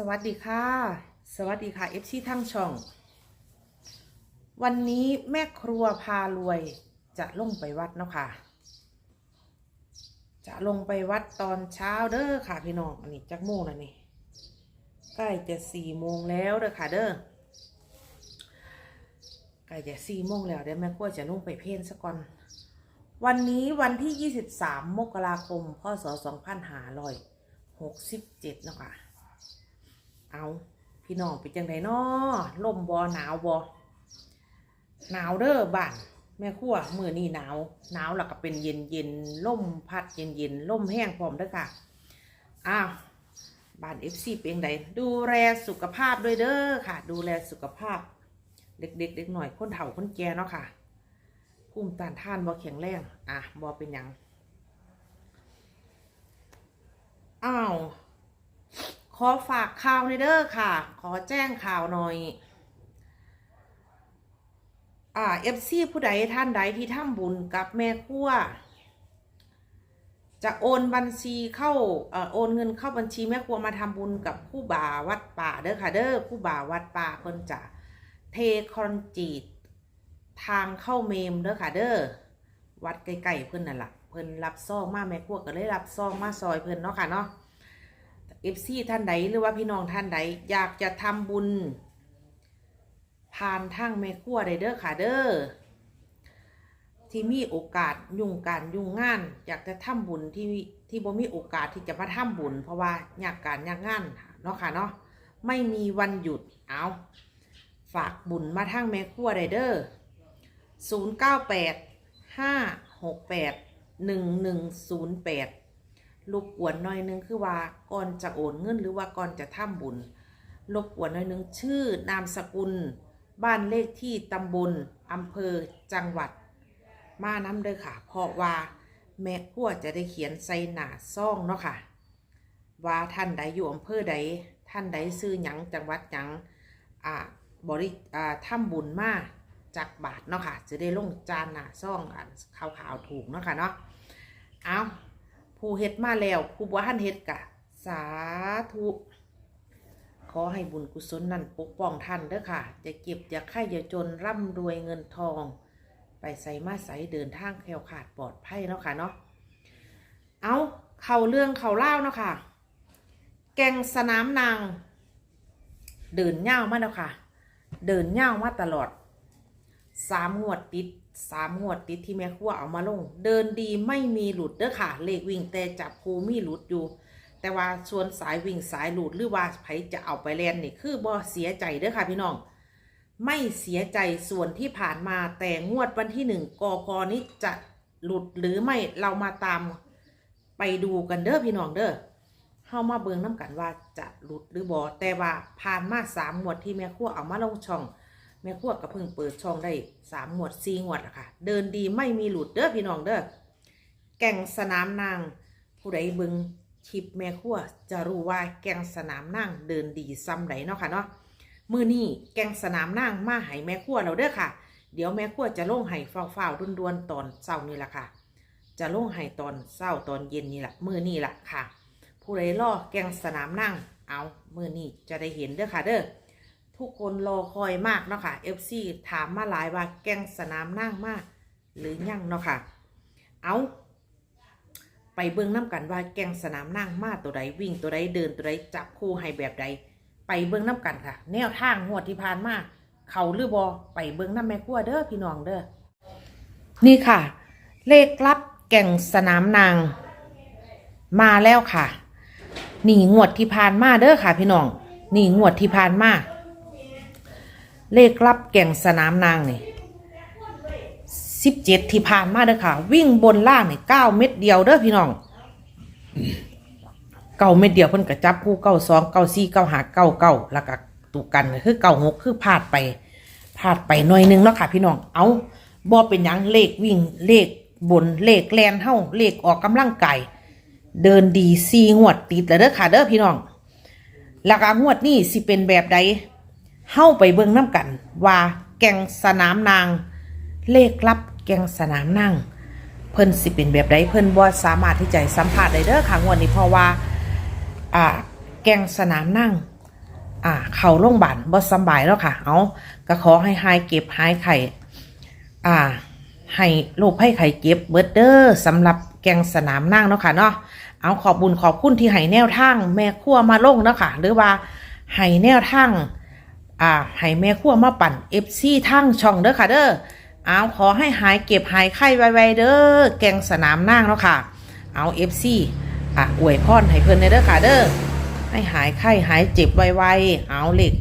สวัสดีค่ะ สวัสดีค่ะเอฟซีทั้งช่อง วันนี้แม่ครัวพารวยจะลงไปวัดเนาะค่ะ จะลงไปวัดตอนเช้าเด้อค่ะพี่น้องอันนี้จักโมงแล้วนี่ใกล้จะสี่โมงแล้วเด้อค่ะเด้อใกล้จะสี่โมงแล้วเดี๋ยวแม่ครัวจะลงไปเพ่นซะก่อน วันนี้วันที่23มมกราคมพศ2567เนาะค่ะ เอาพี่น้องเป็นจังไดน้อลมบอหนาวบอหนาวเด้อบ้านแม่ครัวมือนี่หนาวหนาวแล้วก็เป็นเย็นเย็นล่มพัดเย็นเย็นล่มแห้งพร้อมเด้อค่ะอ้าวบ้านเอฟซีเป็นจังไดดูแลสุขภาพด้วยเด้อค่ะ ดูแลสุขภาพ เด็กๆเด็กหน่อยคนเฒ่าคนแก่เนาะค่ะภูมิต้านทานบ่แข็งแรงอะบ่เป็นหยังอ้าว ขอฝากข่าวในเด้อค่ะ ขอแจ้งข่าวหน่อย อ่าเอฟซีผู้ใดท่านใดที่ทำบุญกับแม่ครัวจะโอนบัญชีเข้าเอ่อโอนเงินเข้าบัญชีแม่ครัวมาทำบุญกับผู้บ่าวัดป่าเด้อค่ะ เด้อผู้บ่าวัดป่าเพิ่นจะเทคอนจีตทางเข้าเมมเด้อค่ะ เด้อวัดใกล้ๆเพิ่นนั่นล่ะเพิ่นรับซองมาแม่ครัวก็เลยรับซองมาซอยเพิ่นเนาะค่ะเนาะ เอฟซีท่านใดหรือว่าพี่น้องท่านใดอยากจะทำบุญ ผ่านทางแม่ขั่วไดเด้อค่ะเด้อที่มีโอกาสยุ่งการยุ่งงาน อยากจะทำบุญที่ที่บ่มีโอกาสที่จะมาทำบุญ เพราะว่าอยากการอยากงานเนาะค่ะเนาะไม่มีวันหยุดเอาฝากบุญมาทางแม่ขั่วไดเด้อ0 9 8 5 6 8 1 1 0 8 รบกวนหน่อยนึงคือว่าก่อนจะโอนเงินหรือว่าก่อนจะทำบุญรบกวนหน่อยนึงชื่อนามสกุล บ้านเลขที่ตำบลอำเภอจังหวัด มาน้ำเด้อค่ะ เพราะว่าแม่ครัวจะได้เขียนใส่หน้าซ่องเนาะค่ะ ว่าท่านใดอยู่อำเภอใด ท่านใดซื้อหยังจังหวัดหยังอ่าบริอ่าทำบุญมาจากบาทเนาะค่ะ จะได้ลงจานหน้าซ่องอ่านขาวๆถูกเนาะค่ะเนาะเอา ผู้เฮ็ดมาแล้วผู้บ่ทันเฮ็ดกะ สาธุขอให้บุญกุศลนั้นปกป้องท่านเด้อค่ะ จะเก็บอย่าไข่อย่าจนร่ำรวยเงินทอง ไปใส่มาใส่เดินทางแคล้วขาดปลอดภัยเนาะค่ะเนาะเอาเข่าเรื่องเข่าเล่าเนาะค่ะ แกงสนามนาง เดินเง่ามาแล้วค่ะ เดินเง่ามาตลอดสามงวดติด สามงวดติดที่แม่ครัวเอามาลง เดินดีไม่มีหลุดเด้อค่ะ เลขวิ่งแต่จับคูมีหลุดอยู่ แต่ว่าส่วนสายวิ่งสายหลุดหรือว่าไผจะเอาไปแลนนี่คือบ่เสียใจเด้อค่ะพี่น้อง ไม่เสียใจส่วนที่ผ่านมาแต่งวดวันที่หนึ่งกพนี้จะหลุดหรือไม่เรามาตามไปดูกันเด้อพี่น้องเด้อเฮามาเบิงน้กันว่าจะหลุดหรือบ่แต่ว่าผ่านมาสามงวดที่แม่ครัวเอามาลงช่อง แม่ครัวก็เพิ่งเปิดช่องได้สามงวดสี่งวดละค่ะ เดินดีไม่มีหลุดเด้อพี่น้องเด้อแก่งสนามนาง ผู้ใดเบิงคลิปแม่ครัวจะรู้ว่าแก่งสนามนางเดินดีซ้ำไหนเนาะค่ะเนาะมือนี้แก่งสนามนางมาให้แม่ครัวเราเด้อค่ะ เดี๋ยวแม่ครัวจะลงให้ฝ้าๆด่วนๆตอนเช้านี่ละค่ะ จะลงให้ตอนเช้าตอนเย็นนี่ละมือนี่ละค่ะ ผู้ใดรอแก่งสนามนางเอามือนี้จะได้เห็นเด้อค่ะเด้อ ทุกคนรอคอยมากเนาะค่ะ FC ถามมาหลายว่าแกงสนามนั่งมากหรือยังเนาะค่ะ เอาไปเบิ่งน้ำกันว่าแกงสนามนั่งมาตัวใดวิ่งตัวใดเดินตัวใดจับคู่ให้แบบใด ไปเบิ่งน้ำกันค่ะ แนวทางงวที่ผ่านมาเขาหรือบอไปเบิ่งน้ำแม่กัวเด้อพี่น้องเด้อนี่ค่ะ เลขลับแก่งสนามนาง มาแล้วค่ะ นี่งวดที่ผ่านมาเด้อค่ะ พี่น้อง นี่งวดที่ผ่านมา เลขรับแก่งสนามนางนี่สิบเจ็ดที่ผ่านมาเด้อค่ะ วิ่งบนล่างนี่เก้าเม็ดเดียวเด้อพี่น้องเก้าเม็ดเดียวเพิ่นกระจับคู่เก้าสองเก้าสี่เก้าหาเก้าเก้าแล้วก็ตูกันคือเก้าหกคือพลาดไปพลาดไปหน่อยนึงแล้วค่ะพี่น้องเอาบอเป็นยังเลขวิ่งเลขบนเลขแลนเท่าเลขออกกำลังกายเดินดีซีงวดติดแล้วเด้อค่ะเด้อพี่น้องแล้วก็งวดนี้สิเป็นแบบใด เฮ้าไปเบิ่งน้ำกัน ว่าแกงสนามนาง เลขลับแกงสนามนางเพิ่นสิเป็นแบบใดเพิ่นบ่สามารถที่จะสัมผัสได้เด้อค่ะวดนี้เพราะว่าอ่าแกงสนามนั่งอ่าเข้าโรงพยาบาลบ่สบายแล้วค่ะเอาก็ขอให้หายเก็บหายไข้อ่าให้โรคภัยไข้เจ็บเบิดเด้อสำหรับแกงสนามนั่งเนาะค่ะเนาะเอาขอบบุญขอบคุณที่ให้แนวทางแม่ครัวมาลงเนาะค่ะหรือว่าให้แนวทาง อ่าให้แม่ครัวมาปั่น FC ทั้งช่องเด้อค่ะเด้อเอาขอให้หายเก็บหายไข้ไวๆเด้อแกงสนามนั่งเนาะค่ะ เอา FC อะอวยพรให้เพิ่นเด้อค่ะเด้อให้หายไข้หายเจ็บไวๆเอาเหล็ก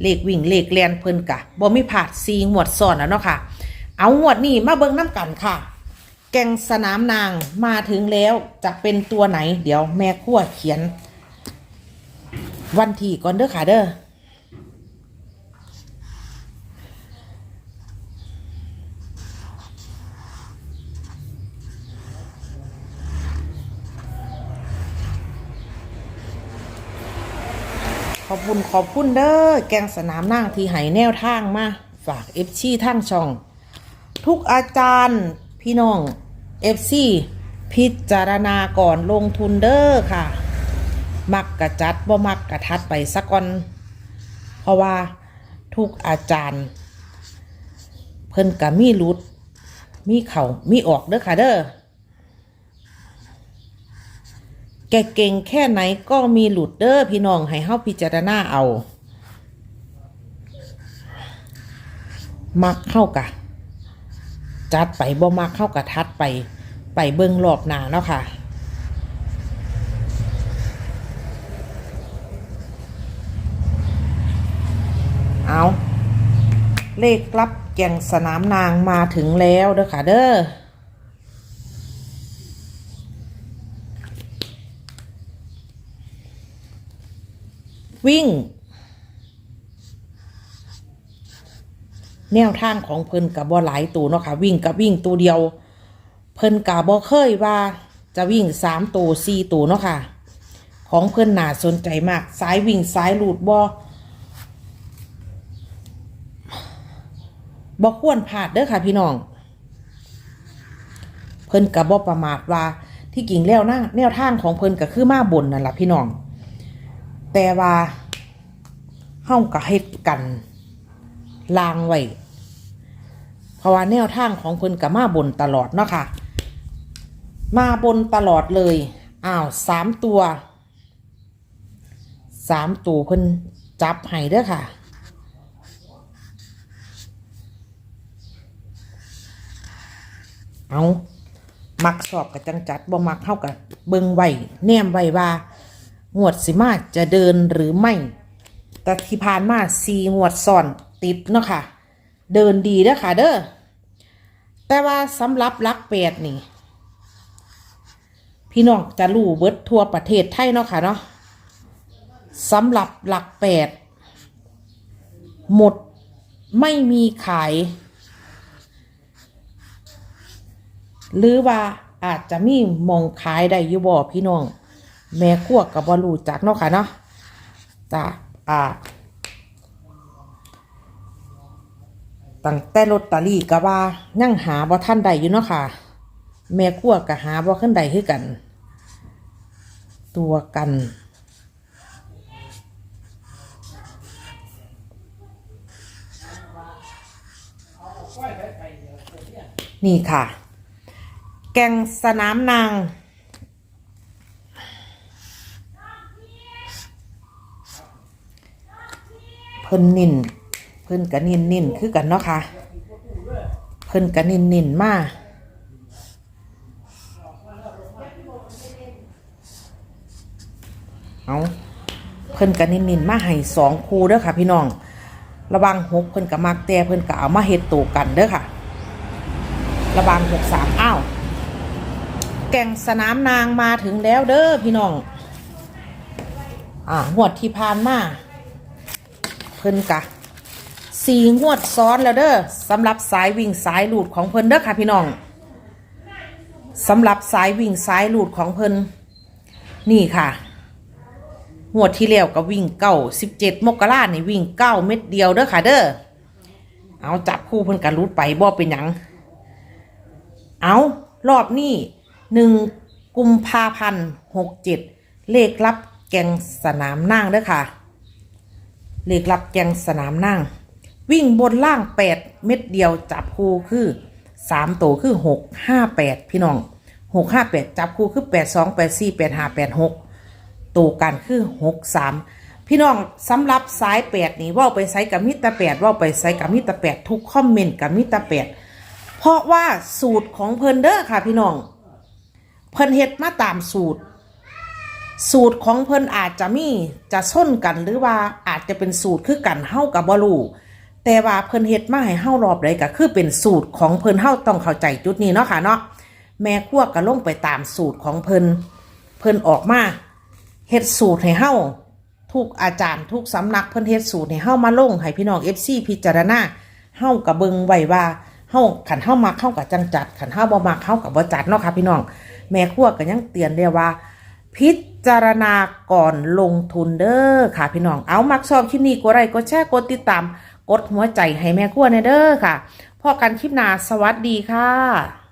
เหล็กวิ่งเหล็กเลียนเพิ่นกะบ่มีผาดซีงวดซ้อนแล้วเนาะค่ะ เอางวดนี้มาเบิ่งน้ำกันค่ะ แกงสนามนางมาถึงแล้วจะเป็นตัวไหน เดี๋ยวแม่ครัวเขียน วันที่ก่อนเด้อค่ะเด้อ ขอบคุณขอบคุณเด้อแกงสนามนั่งที่ให้แนวทางมา ฝากเอฟซีทางช่อง ทุกอาจารย์พี่น้องเอฟซีพิจารณาก่อนลงทุนเด้อค่ะ มักกะจัดบ่มักกะทัดไปสักก่อน เพราะว่าทุกอาจารย์ เพิ่นกะมีรุด มีเข่ามีออกเด้อค่ะเด้อ แกเก่งแค่ไหนก็มีหลุดเด้อพี่น้องให้เฮาพิจารณาเอา มักเข้ากะ จัดไปบ่มักเข้ากะทัดไป ไปเบิ่งรอบหน้าเนาะค่ะเอาเลขรับแก่งสนามนางมาถึงแล้วเด้อค่ะเด้อ วิ่ง แนวทางของเพิ่นกับบ่หลายตัวเนาะค่ะวิ่งกับวิ่งตัวเดียว เพิ่นกับบ่เคยว่าจะวิ่งสามตัวสี่ตัวเนาะค่ะ ของเพิ่นหนาสนใจมากสายวิ่งสายหลุดบ่บ่ควรพลาดเด้อค่ะพี่น้อง เพิ่นกับบ่ประมาทว่าที่กิ่งแล้วนะแนวทางของเพิ่นก็คือมาบนนั่นล่ะพี่น้อง แต่ว่าเฮาก็เฮ็ดกันลางไว้เพราะว่าแนวทางของเพิ่นก็มาบนตลอดเนาะค่ะ มาบนตลอดเลยอ้าวสามตัวสามตัวเพิ่นจับให้เด้อค่ะเอามักสอบกับจังจัดบ่มักเท่ากับเบิงไว้แนมไว้ว่า งวดสิมาจะเดินหรือไม่ แต่ที่ผ่านมาสีงวดซ้อนติดเนาะค่ะ เดินดีเด้อค่ะเด้อ แต่ว่าสำหรับหลักแปดนี่ พี่น้องจะรู้เบิดทั่วประเทศไทยเนาะค่ะเนาะสำหรับหลักแปดหมดไม่มีขาย หรือว่าอาจจะมีมองขายได้อยู่บ่พี่น้อง แม่ครัวกับบอลูจักเนาะค่ะเนาะจ้ะอ่าตั้งแต่ลอตเตอรี่ก็ว่ายังหาบ่ท่านใดอยู่เนาะค่ะ แม่ครัวก็หาบ่ขึ้นใดคือกัน ตัวกันนี่ค่ะ แกงสนามนาง พิ่นนินเพิ่นกะนินนินคือกันเนาะค่ะ เพิ่นกะนินนินมาเอาเพิ่นกะนินนินมาให้สองคู่เด้อค่ะ พี่น้อง ระวังหกเพิ่นกะมักแต่เพิ่นกะเอามาเฮ็ดตัวกันเด้อค่ะ ระวังหกสามอ้าวแก่งสนามนางมาถึงแล้วเด้อพี่น้อง อ่าหวดที่ผ่านมา พิ่นกะสี่งวดซ้อนแล้วเด้อสำหรับสายวิ่งสายหลุดของเพิ่นเด้อค่ะพี่น้องสำหรับสายวิ่งสายหลุดของเพิ่นนี่ค่ะงวดที่แล้วก็วิ่งเก้าสิบเจ็ดมกรานี่วิ่งเก้าเม็ดเดียวเด้อค่ะเด้อเอาจับคู่เพิ่นกันรุดไปบ่เป็นหยังเอารอบนี้หนึ่งกุมภาพันธ์หกเจ็ดเลขรับแกงสนามนั่งเด้อค่ะ เลขหลักแกงสนามนั่ง วิ่งบนล่างแปดเม็ดเดียวจับคู่คือสามตัวคือหกห้าแปดพี่น้องหกห้าแปดจับคู่คือแปดสองแปดสี่แปดห้าแปดหกตัวกันคือหกสามพี่น้องสำหรับสายแปดนี่ว่าไปใส่กับมิตรแปดว่าไปใส่กับมิตรแปดทุกคอมเมนต์กับมิตรแปดเพราะว่าสูตรของเพิ่นเด้อค่ะพี่น้อง เพิ่นเฮ็ดมาตามสูตร สูตรของเพิ่นอาจจะมีจะส้นกันหรือว่าอาจจะเป็นสูตรคือกันเฮากับบ่รู้แต่ว่าเพิ่นเฮ็ดมาให้เฮารอบใดก็คือเป็นสูตรของเพิ่นเฮาต้องเข้าใจจุดนี้เนาะค่ะเนาะแม่ครัวก็ลงไปตามสูตรของเพิ่นเพิ่นออกมาเฮ็ดสูตรให้เฮาทุกอาจารย์ทุกสำนักเพิ่นเฮ็ดสูตรให้เฮามาลงให้พี่น้อง FC พิจารณาเฮาก็เบิงไว้ว่าเฮาขันเฮามักเฮาก็จังจัดขันเฮาบ่มักเฮาก็บ่จัดเนาะค่ะพี่น้อง แม่ครัวก็ยังเตือนเด้ว่าพิ จารณาก่อนลงทุนเด้อค่ะ พี่น้อง เอามักชอบคลิปนี้กดไลค์กดแชร์กดติดตาม กดหัวใจให้แม่กั้วในเด้อค่ะพอกันคลิปหน้าสวัสดีค่ะ